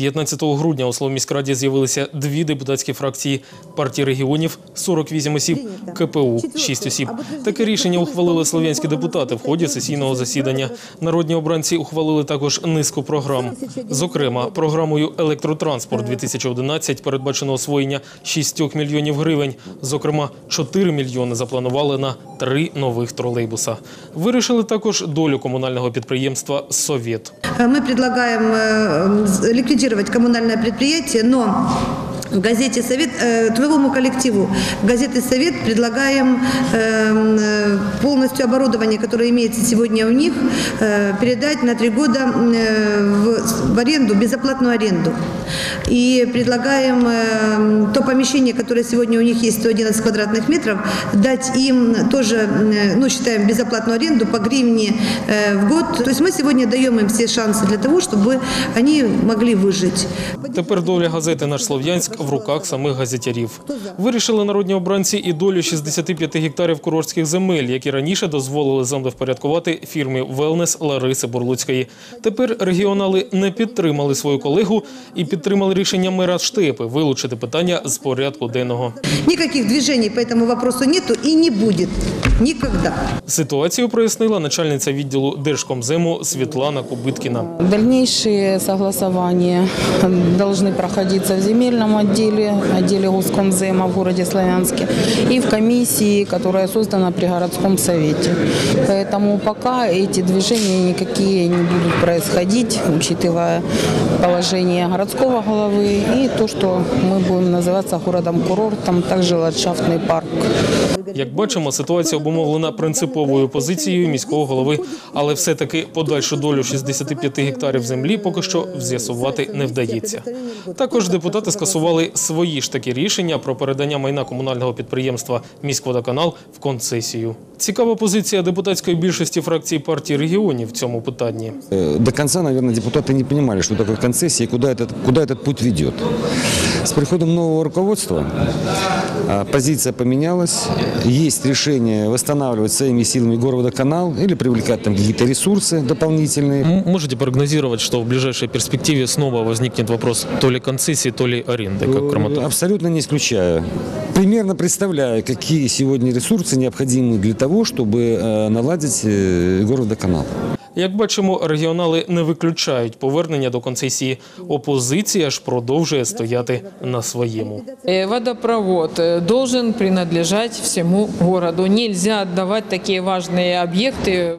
15 грудня у Словміськраді з'явилися дві депутатські фракції партії регіонів 48 осіб, КПУ 6 осіб. Таке рішення ухвалили слов'янські депутати в ході сесійного засідання. Народні обранці ухвалили також низку програм. Зокрема, програмою Електротранспорт 2011 передбачено освоєння 6 мільйонів гривень. Зокрема, 4 мільйони запланували на три нових тролейбуса. Вирішили також долю комунального підприємства Совєт. Мы предлагаем э, ликвидировать коммунальное предприятие, но газете «Совет», э, твоему коллективу газеты «Совет» предлагаем э, э, полностью оборудование, которое имеется сегодня у них, передать на три года в, в аренду, безоплатную аренду. И предлагаем э, то помещение, которое сегодня у них есть 111 квадратных метров, дать им тоже, э, ну, считаем, безоплатную аренду по гривне э, в год. То есть мы сегодня даем им все шансы для того, чтобы они могли выжить. Тепер доля газети «Наш Слов'янськ» в руках самих газетярів. Вирішили народні обранці і долю 65 гектарів курортських земель, які раніше дозволили землевпорядкувати фірмі «Велнес» Лариси Бурлуцької. Тепер регіонали не підтримали свою колегу і підтримали рішення мера Штепи вилучити питання з порядку денного. Никаких движений по этому вопросу нету и не будет. Никогда. Ситуацію прояснила начальниця відділу Держкомзему Світлана Кубиткіна. Дальнейшие согласования должны проходиться в земельном отделе, отделе Госкомзема в городе Славянске и в комиссии, которая создана при городском совете. Поэтому пока эти движения никакие не будут происходить, учитывая положение городского головы и то, что мы будем называться городом-курортом, также ландшафтный парк. Як бачимо, ситуація обумовлена принциповою позицією міського голови, але все-таки подальшу долю 65 гектарів землі поки що з'ясувати не вдається. Також депутати скасували свої ж такі рішення про передання майна комунального підприємства «Міськводоканал» в концесію. Цікава позиція депутатської більшості фракції партії регіонів в цьому питанні. Э, До конца, наверное, депутаты не понимали, что такое концессия и куда этот, куда этот путь ведет. С приходом нового руководства а, позиция поменялась. Есть решение восстанавливать своими силами городоканал или привлекать там какие-то ресурсы дополнительные. Можете прогнозировать, что в ближайшей перспективе снова возникнет вопрос то ли концессии, то ли аренды, как Э, Краматорск? Абсолютно не исключаю. Примерно представляю, какие сегодня ресурсы необходимы для того, чтобы э, наладить э, городоканал. Як бачимо, регіонали не виключають повернення до концесії. Опозиція ж продовжує стояти на своєму. Э, Водопровод э, должен принадлежать всему городу. Нельзя отдавать такие важные объекты